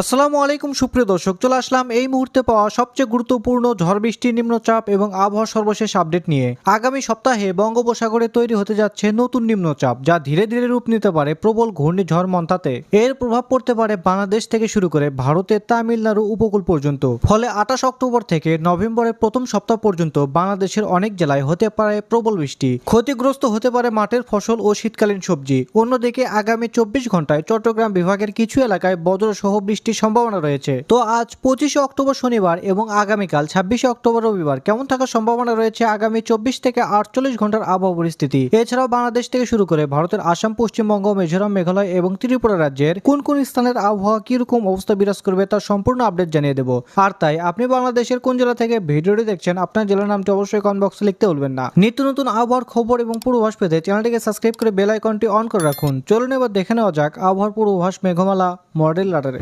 আসসালামু আলাইকুম, সুপ্রিয় দর্শক, চলে আসলাম এই মুহূর্তে পাওয়া সবচেয়ে গুরুত্বপূর্ণ ঝড় বৃষ্টি নিম্নচাপ এবং আবহাওয়া সর্বশেষ আপডেট নিয়ে। আগামী সপ্তাহে বঙ্গোপসাগরে তৈরি হতে যাচ্ছে নতুন নিম্নচাপ, যা ধীরে ধীরে রূপ নিতে পারে প্রবল ঘূর্ণিঝড় মন্থাতে। এর প্রভাব পড়তে পারে বাংলাদেশ থেকে শুরু করে ভারতের তামিলনাড়ু উপকূল পর্যন্ত। ফলে আঠাশ অক্টোবর থেকে নভেম্বরের প্রথম সপ্তাহ পর্যন্ত বাংলাদেশের অনেক জেলায় হতে পারে প্রবল বৃষ্টি। ক্ষতিগ্রস্ত হতে পারে মাঠের ফসল ও শীতকালীন সবজি। অন্যদিকে আগামী চব্বিশ ঘন্টায় চট্টগ্রাম বিভাগের কিছু এলাকায় বজ্রসহ বৃষ্টির সম্ভাবনা রয়েছে। তো আজ পঁচিশে অক্টোবর শনিবার এবং আগামীকাল ছাব্বিশে অক্টোবর রবিবার কেমন থাকার সম্ভাবনা রয়েছে আগামী চব্বিশ থেকে আটচল্লিশ ঘণ্টার আবহাওয়া পরিস্থিতি? এছাড়াও বাংলাদেশ থেকে শুরু করে ভারতের আসাম, পশ্চিমবঙ্গ, মিজোরাম, মেঘালয় এবং ত্রিপুরা রাজ্যের কোন কোন স্থানের আবহাওয়া কীরকম অবস্থা বিরাজ করবে তার সম্পূর্ণ আপডেট জানিয়ে দেবো। আর তাই আপনি বাংলাদেশের কোন জেলা থেকে ভিডিওটি দেখছেন আপনার জেলার নামটি অবশ্যই কমেন্ট বক্সে লিখতে ভুলবেন না। নিত্য নতুন আবহাওয়ার খবর এবং পূর্বাভাস পেতে চ্যানেলটিকে সাবস্ক্রাইব করে বেল আইকনটি অন করে রাখুন। চলুন এবার দেখে নেওয়া যাক আবহাওয়ার পূর্বাভাস, মেঘমালা, মডেল, রাডারে।